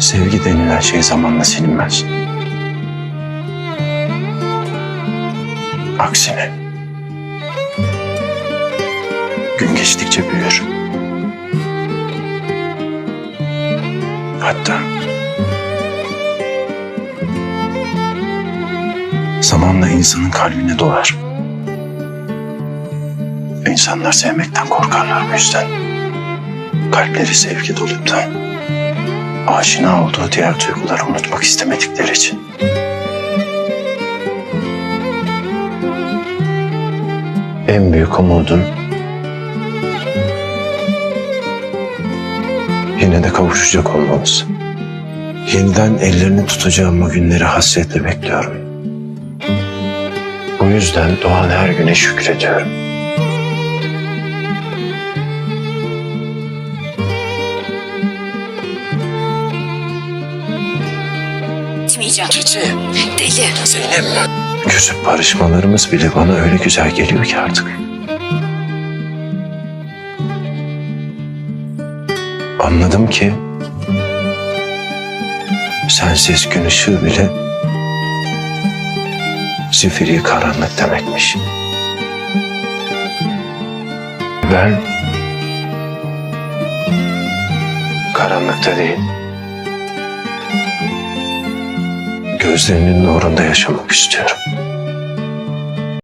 Sevgi denilen şey zamanla silinmez. Aksine gün geçtikçe büyür. Hatta zamanla insanın kalbine dolar. İnsanlar sevmekten korkarlar bu yüzden. Kalpleri sevgi dolup da aşina olduğu diğer duyguları unutmak istemedikleri için. En büyük umudum yine de kavuşacak olmamız. Yeniden ellerini tutacağım o günleri hasretle bekliyorum. Bu yüzden doğan her güne şükrediyorum. Gitmeyeceğim. Cici, Deli. Zeynep. Küsüp barışmalarımız bile bana öyle güzel geliyor ki artık. Anladım ki sensiz gün ışığı bile zifiri karanlık demekmiş. Ben karanlıkta değil, gözlerinin nurunda yaşamak istiyorum.